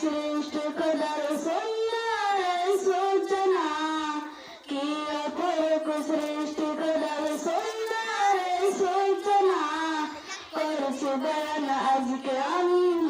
श्रेष्ठ कदर सुंदर सूचना कि अपर श्रेष्ठ कदर सुंदर सूचना। पर सुबह आज के अंग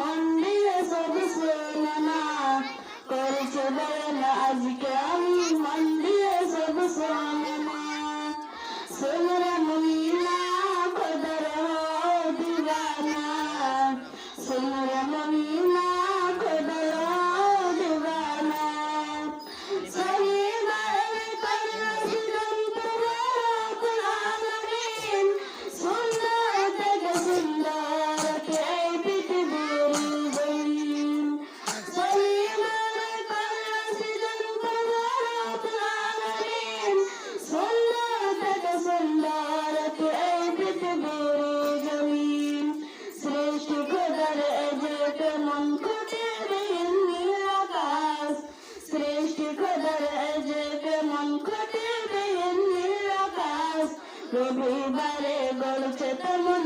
রবিবারে গলছে তেমন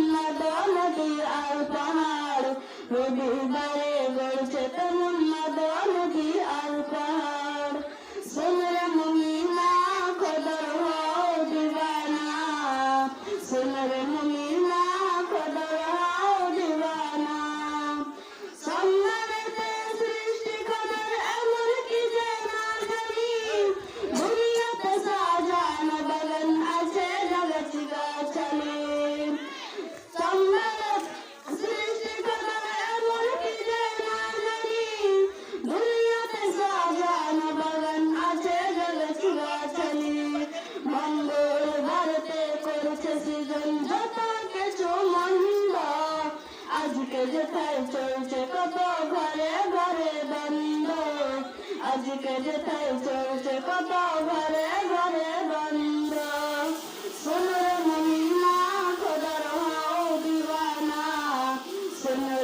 নদী আর পাহাড়। রবিবারে গলছে তেমন নদী আর পাহাড়। কোথায় চলছে কত ঘরে ঘরে বন্ধ। আজকে কোথায় চলছে কত ঘরে ঘরে বন্ধ। সুন্দর মহিলা দিবানা। সুন্দর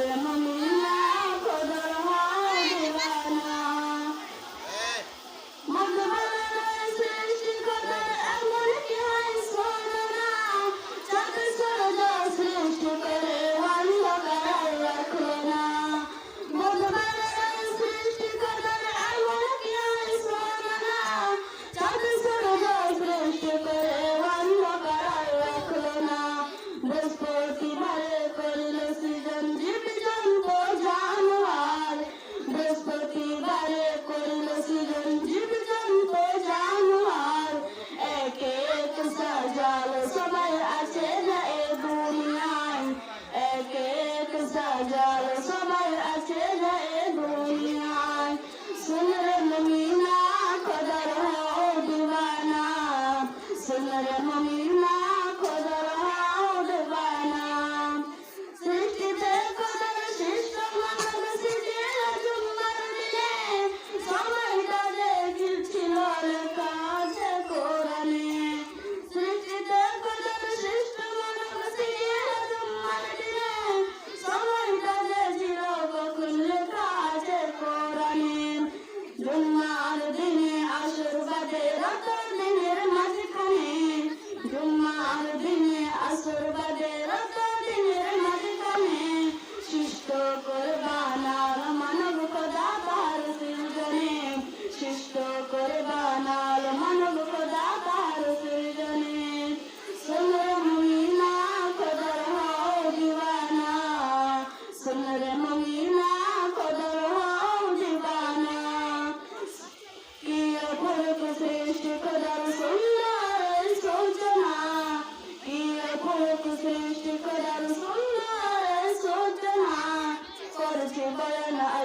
জল সময় আছে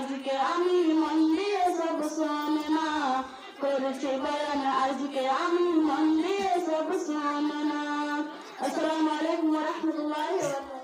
আজকে আমি মন দিয়ে সব শোনা করছি বয়ান আজকে আমি মন দিয়ে সব শোনা আসসালামু আলাইকুম ওয়া রাহমাতুল্লাহি ওয়া বারাকাতুহু